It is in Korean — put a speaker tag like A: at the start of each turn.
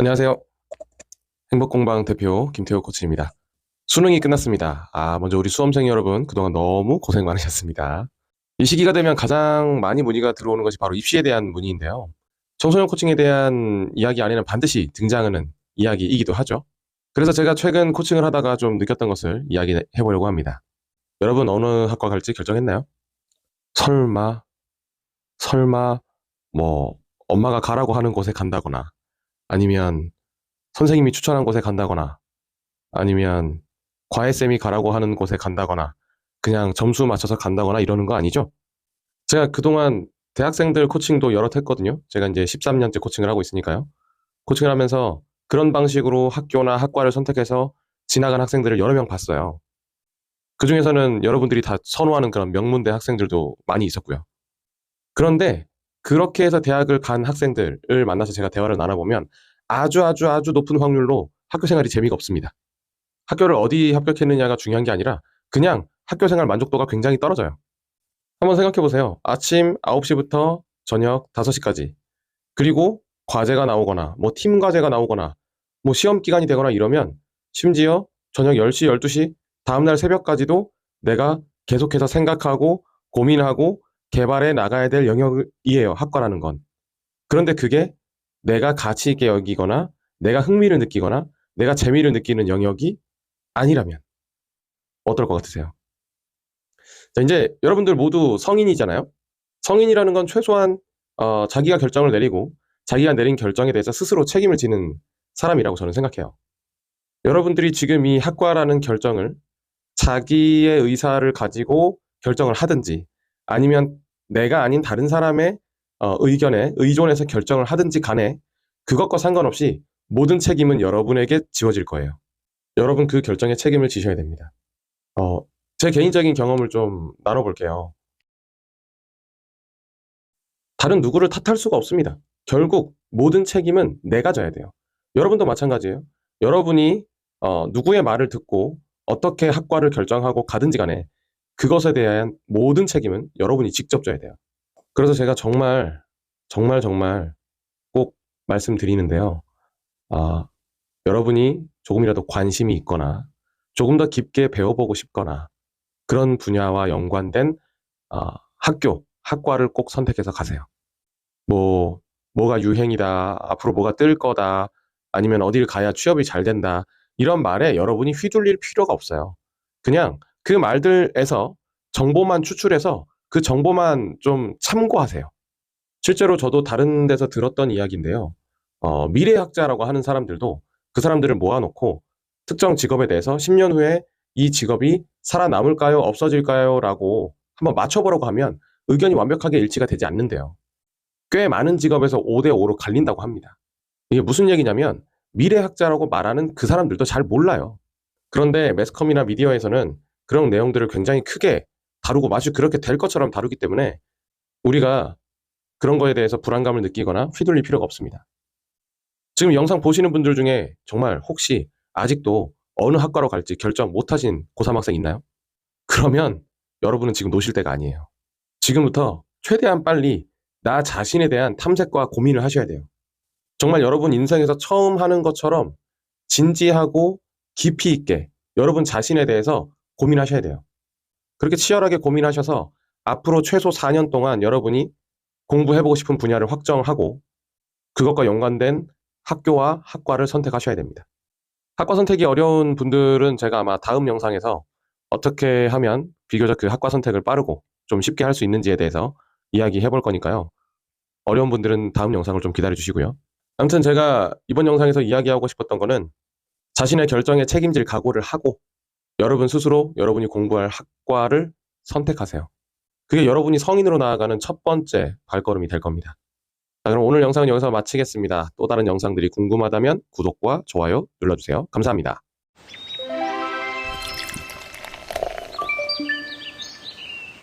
A: 안녕하세요. 행복공방 대표 김태호 코치입니다. 수능이 끝났습니다. 아, 먼저 우리 수험생 여러분, 그동안 너무 고생 많으셨습니다. 이 시기가 되면 가장 많이 문의가 들어오는 것이 바로 입시에 대한 문의인데요. 청소년 코칭에 대한 이야기 안에는 반드시 등장하는 이야기이기도 하죠. 그래서 제가 최근 코칭을 하다가 좀 느꼈던 것을 이야기해 보려고 합니다. 여러분, 어느 학과 갈지 결정했나요? 설마, 설마, 뭐, 엄마가 가라고 하는 곳에 간다거나, 아니면 선생님이 추천한 곳에 간다거나 아니면 과외쌤이 가라고 하는 곳에 간다거나 그냥 점수 맞춰서 간다거나 이러는 거 아니죠? 제가 그동안 대학생들 코칭도 여러 했거든요. 제가 이제 13년째 코칭을 하고 있으니까요. 코칭을 하면서 그런 방식으로 학교나 학과를 선택해서 지나간 학생들을 여러 명 봤어요. 그 중에서는 여러분들이 다 선호하는 그런 명문대 학생들도 많이 있었고요. 그런데 그렇게 해서 대학을 간 학생들을 만나서 제가 대화를 나눠보면 아주 아주 아주 높은 확률로 학교 생활이 재미가 없습니다. 학교를 어디 합격했느냐가 중요한 게 아니라 그냥 학교 생활 만족도가 굉장히 떨어져요. 한번 생각해 보세요. 아침 9시부터 저녁 5시까지. 그리고 과제가 나오거나 뭐 팀 과제가 나오거나 뭐 시험 기간이 되거나 이러면 심지어 저녁 10시, 12시 다음 날 새벽까지도 내가 계속해서 생각하고 고민하고 개발해 나가야 될 영역이에요. 학과라는 건. 그런데 그게 내가 가치 있게 여기거나 내가 흥미를 느끼거나 내가 재미를 느끼는 영역이 아니라면 어떨 것 같으세요? 자, 이제 여러분들 모두 성인이잖아요. 성인이라는 건 최소한 어, 자기가 결정을 내리고 자기가 내린 결정에 대해서 스스로 책임을 지는 사람이라고 저는 생각해요. 여러분들이 지금 이 학과라는 결정을 자기의 의사를 가지고 결정을 하든지 아니면 내가 아닌 다른 사람의 어, 의견에 의존해서 결정을 하든지 간에 그것과 상관없이 모든 책임은 여러분에게 지워질 거예요. 여러분 그 결정에 책임을 지셔야 됩니다. 어, 제 개인적인 경험을 좀 나눠볼게요. 다른 누구를 탓할 수가 없습니다. 결국 모든 책임은 내가 져야 돼요. 여러분도 마찬가지예요. 여러분이 어, 누구의 말을 듣고 어떻게 학과를 결정하고 가든지 간에 그것에 대한 모든 책임은 여러분이 직접 져야 돼요. 그래서 제가 정말, 정말, 정말 꼭 말씀드리는데요. 아, 여러분이 조금이라도 관심이 있거나 조금 더 깊게 배워보고 싶거나 그런 분야와 연관된 아, 학교, 학과를 꼭 선택해서 가세요. 뭐, 뭐가 유행이다, 앞으로 뭐가 뜰 거다, 아니면 어딜 가야 취업이 잘 된다, 이런 말에 여러분이 휘둘릴 필요가 없어요. 그냥 그 말들에서 정보만 추출해서 그 정보만 좀 참고하세요. 실제로 저도 다른 데서 들었던 이야기인데요. 어, 미래학자라고 하는 사람들도 그 사람들을 모아놓고 특정 직업에 대해서 10년 후에 이 직업이 살아남을까요? 없어질까요? 라고 한번 맞춰보라고 하면 의견이 완벽하게 일치가 되지 않는데요. 꽤 많은 직업에서 5대5로 갈린다고 합니다. 이게 무슨 얘기냐면 미래학자라고 말하는 그 사람들도 잘 몰라요. 그런데 매스컴이나 미디어에서는 그런 내용들을 굉장히 크게 다루고 마치 그렇게 될 것처럼 다루기 때문에 우리가 그런 거에 대해서 불안감을 느끼거나 휘둘릴 필요가 없습니다. 지금 영상 보시는 분들 중에 정말 혹시 아직도 어느 학과로 갈지 결정 못 하신 고3 학생 있나요? 그러면 여러분은 지금 노실 때가 아니에요. 지금부터 최대한 빨리 나 자신에 대한 탐색과 고민을 하셔야 돼요. 정말 여러분 인생에서 처음 하는 것처럼 진지하고 깊이 있게 여러분 자신에 대해서 고민하셔야 돼요. 그렇게 치열하게 고민하셔서 앞으로 최소 4년 동안 여러분이 공부해보고 싶은 분야를 확정하고 그것과 연관된 학교와 학과를 선택하셔야 됩니다. 학과 선택이 어려운 분들은 제가 아마 다음 영상에서 어떻게 하면 비교적 그 학과 선택을 빠르고 좀 쉽게 할 수 있는지에 대해서 이야기해 볼 거니까요. 어려운 분들은 다음 영상을 좀 기다려 주시고요. 아무튼 제가 이번 영상에서 이야기하고 싶었던 거는 자신의 결정에 책임질 각오를 하고 여러분 스스로 여러분이 공부할 학과를 선택하세요. 그게 여러분이 성인으로 나아가는 첫 번째 발걸음이 될 겁니다. 자, 그럼 오늘 영상은 여기서 마치겠습니다. 또 다른 영상들이 궁금하다면 구독과 좋아요 눌러주세요. 감사합니다.